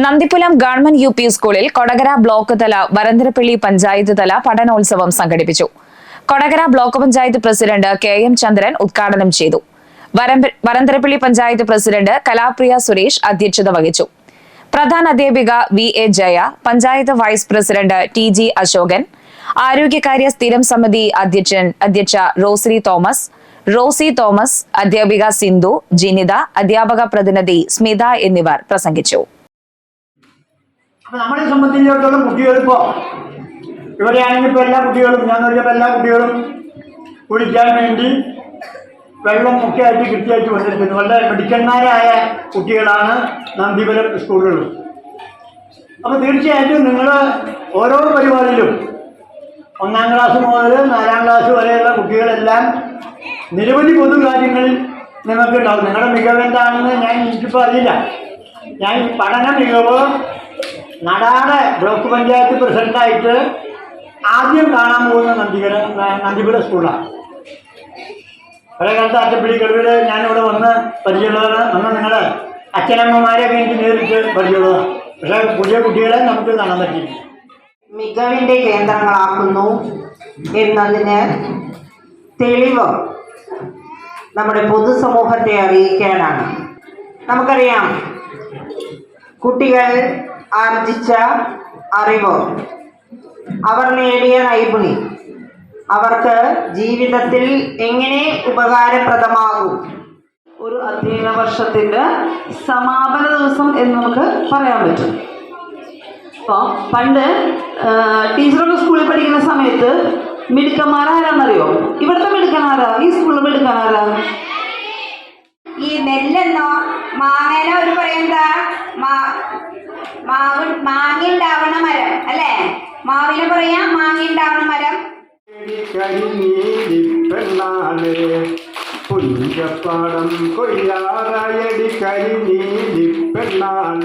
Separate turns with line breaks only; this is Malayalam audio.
നന്ദിപ്പുലം ഗവൺമെന്റ് യു പി സ്കൂളിൽ കൊടകര ബ്ലോക്ക് തല വരന്തരപ്പള്ളി പഞ്ചായത്ത് തല പഠനോത്സവം സംഘടിപ്പിച്ചു. Kodakara block panchayat president K M Chandran ഉദ്ഘാടനം ചെയ്തു. വരന്തരപ്പള്ളി പഞ്ചായത്ത് പ്രസിഡന്റ് കലാപ്രിയ സുരേഷ് അധ്യക്ഷത വഹിച്ചു. പ്രധാന അധ്യാപിക V A Jaya panchayat vice president T G Ashokan ആരോഗ്യകാര്യ സ്ഥിരം സമിതി അധ്യക്ഷൻ അധ്യക്ഷ റോസ്രി തോമസ് റോസി തോമസ് അധ്യാപിക സിന്ധു ജിനിത അധ്യാപക പ്രതിനിധി സ്മിത എന്നിവർ പ്രസംഗിച്ചു.
അപ്പൊ നമ്മളെ സംബന്ധിച്ചിടത്തോളം കുട്ടികളിപ്പോ ഇവിടെയാണെങ്കിൽ ഇപ്പോൾ എല്ലാ കുട്ടികളും ഞാൻ നോക്കിയപ്പോൾ എല്ലാ കുട്ടികളും കുളിക്കാൻ വേണ്ടി വെള്ളം ഒക്കെ ആയിട്ട് കൃത്യമായിട്ട് വന്നിരിക്കുന്നു വളരെ മിടുക്കന്മാരായ കുട്ടികളാണ് നന്ദിപുരം സ്കൂളുകളിൽ. അപ്പോൾ തീർച്ചയായിട്ടും നിങ്ങൾ ഓരോ പരിപാടിയിലും ഒന്നാം ക്ലാസ് മുതൽ നാലാം ക്ലാസ് വരെയുള്ള കുട്ടികളെല്ലാം നിരവധി പൊതു കാര്യങ്ങളിൽ നിങ്ങൾക്ക് ഉണ്ടാവും നിങ്ങളുടെ മികവ് എന്താണെന്ന് ഞാൻ എനിക്കിപ്പോൾ അറിയില്ല. ഞാൻ പഠന മികവ് നടാടെ ബ്ലോക്ക് പഞ്ചായത്ത് പ്രസിഡന്റായിട്ട് ആദ്യം കാണാൻ പോകുന്ന നന്ദികര നന്ദിപുര സ്കൂളാണ്. പഴയ കാലത്ത് അറ്റപ്പിടി കടുവിൽ ഞാനിവിടെ വന്ന് പരിചയമുള്ളതാണ്. അന്ന് നിങ്ങളുടെ അച്ഛനമ്മമാരെയൊക്കെ എനിക്ക് നേരിട്ട് പരിചയമുള്ളതാണ്. പക്ഷേ പുതിയ കുട്ടികളെ നമുക്ക് കാണാൻ പറ്റില്ല
മികവിന്റെ കേന്ദ്രങ്ങളാക്കുന്നു എന്നതിന് തെളിവ് നമ്മുടെ പൊതുസമൂഹത്തെ അറിയിക്കാനാണ്. നമുക്കറിയാം കുട്ടികൾ ആർജിച്ച അറിവ്. അവർ നേടിയ നൈപുണി. അവർക്ക് ജീവിതത്തിൽ എങ്ങനെ ഉപകാരപ്രദമാകും?
ഒരു അധ്യയന വർഷത്തിന്റെ സമാപന ദിവസം എന്ന് നമുക്ക് പറയാൻ പറ്റും. അപ്പോൾ പണ്ട് ടീച്ചറൊക്കെ സ്കൂളിൽ പഠിക്കുന്ന സമയത്ത് മിടുക്കന്മാരാരാന്നറിയോ ഇവിടുത്തെ മിടുക്കനാരാ? ഈ സ്കൂളിൽ മിടുക്കനാരാ?
ഈ നെല്ലെന്നോ മാങ്ങേനോ ഒരു പറയുന്നതാ? മാവ് മാങ്ങി ഉണ്ടാവണ മരം അല്ലേ? മാവിനെ പറയാ മാങ്ങി ഉണ്ടാവണ മരം
പുഞ്ചപ്പാടം കരിഞ്ഞി കരിനീലിപ്പെണ്ണാൾ